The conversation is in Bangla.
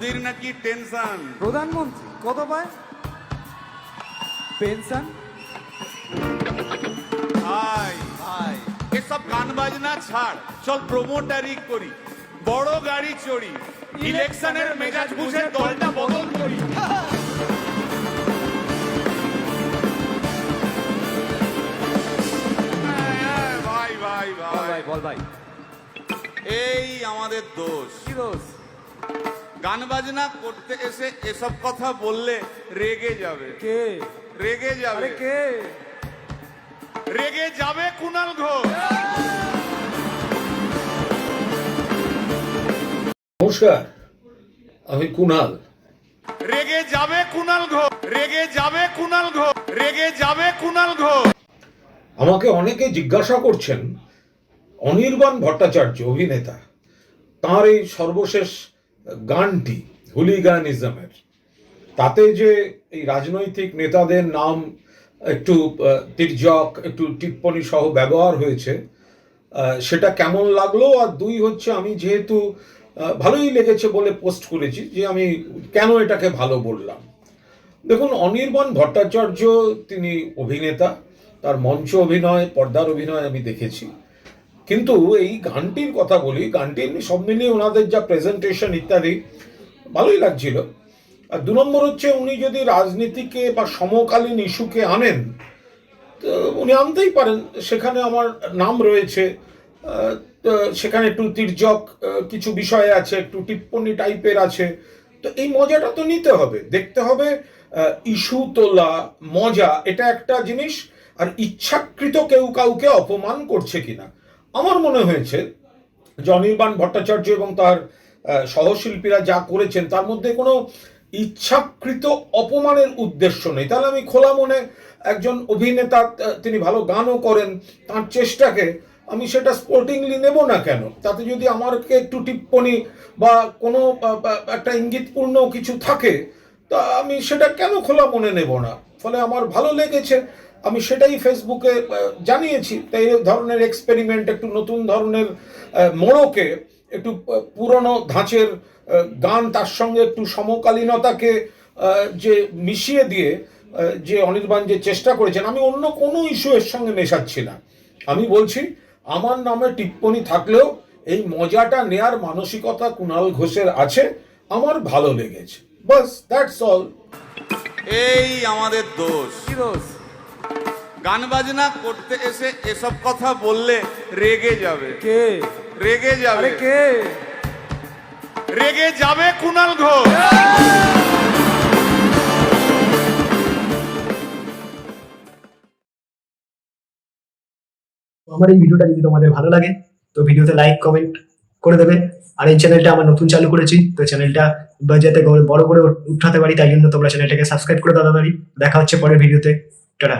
মোদির নাকি টেনশন? প্রধানমন্ত্রী কত পায়? পেনশন? ভাই ভাই এসব গান বাজনা ছাড় চল প্রমোটারি করি বড় গাড়ি চড়ি ইলেকশনের মেজাজ বুঝে দলটা বদল করি। ভাই ভাই ভাই। ভাই বল ভাই। এই আমাদের দোষ। কি দোষ? গান বাজনা করতে এসে এসব কথা বললে রেগে যাবে। কে? রেগে যাবে। কে? রেগে যাবে কুনাল ঘোষ। নমস্কার আমি কুনাল। রেগে যাবে কুনাল ঘোষ। রেগে যাবে কুনাল ঘোষ। রেগে যাবে কুনাল ঘোষ। আমাকে অনেকে জিজ্ঞাসা করছেন অনির্বাণ ভট্টাচার্য অভিনেতা তার এই সর্বশেষ গানটি, হুলিগানিজমের। তাতে যে এই রাজনৈতিক নেতাদের নাম একটু তির্যক, একটু টিপ্পণী সহ ব্যবহার হয়েছে সেটা কেমন লাগল? আর দুই হচ্ছে, আমি যেহেতু ভালোই লেগেছে বলে পোস্ট করেছি যে আমি কেন এটাকে ভালো বললাম। দেখুন, অনির্বাণ ভট্টাচার্য তিনি অভিনেতা, তার মঞ্চ অভিনয়, পর্দার অভিনয় আমি দেখেছি। কিন্তু এই গানটির কথা বলি গানটি এমনি সব মিলিয়ে ওনাদের যা প্রেজেন্টেশন ইত্যাদি, ভালোই লাগছিল। আর দু নম্বর হচ্ছে উনি যদি রাজনীতিকে বা সমকালীন ইস্যুকে আনেন, তো উনি আনতেই পারেন। সেখানে আমার নাম রয়েছে সেখানে একটু তির্যক কিছু বিষয় আছে, একটু টিপ্পনী টাইপের আছে। তো এই মজাটা তো নিতে হবে। দেখতে হবে ইস্যু তোলা, মজা, এটা একটা জিনিস, আর ইচ্ছাকৃত কেউ কাউকে অপমান করছে কিনা। আমার মনে হয়েছে যে অনির্বাণ ভট্টাচার্য এবং তার সহশিল্পীরা যা করেছেন, তার মধ্যে কোনো ইচ্ছাকৃত অপমানের উদ্দেশ্য নেই। তাহলে আমি খোলা মনে একজন অভিনেতা তিনি ভালো গানও করেন, তার চেষ্টাকে আমি সেটা স্পোর্টিংলি নেব না কেন? তাতে যদি আমারকে একটু টিপ্পনি বা কোনো একটা ইঙ্গিতপূর্ণ কিছু থাকে, তা আমি সেটা কেন খোলা মনে নেব না? ফলে আমার ভালো লেগেছে আমি সেটাই ফেসবুকে জানিয়েছি। তাই এই ধরনের এক্সপেরিমেন্ট একটু নতুন ধরনের মোড়কে একটু পুরনো ধাঁচের গান তার সঙ্গে একটু সমকালীনতাকে যে মিশিয়ে দিয়ে যে অনির্বাণ যে চেষ্টা করেছেন আমি অন্য কোনো ইস্যু এর সঙ্গে মেশাচ্ছি না। আমি বলছি আমার নামে টিপ্পনি থাকলেও এই মজাটা নেয়ার মানসিকতা কুণাল ঘোষের আছে আমার ভালো লেগেছে। বাস দ্যাটস অল এই আমাদের দোষ। কি দোষ? গান বাজনা করতে এসে এসব কথা বললে রেগে যাবে। কে? রেগে যাবে। আরে কে? রেগে যাবে কুনাল ঘোষ। তো আমার এই ভিডিওটা যদি তোমাদের ভালো লাগে তো ভিডিওতে লাইক কমেন্ট করে দেবে। আর এই চ্যানেলটা আমার নতুন চালু করেছি তো চ্যানেলটা যাতে বড় করে উঠাতে পারি তাই জন্য তোমরা চ্যানেলটাকে সাবস্ক্রাইব করে দাদা দেখা হচ্ছে পরের ভিডিওতে। টাটা।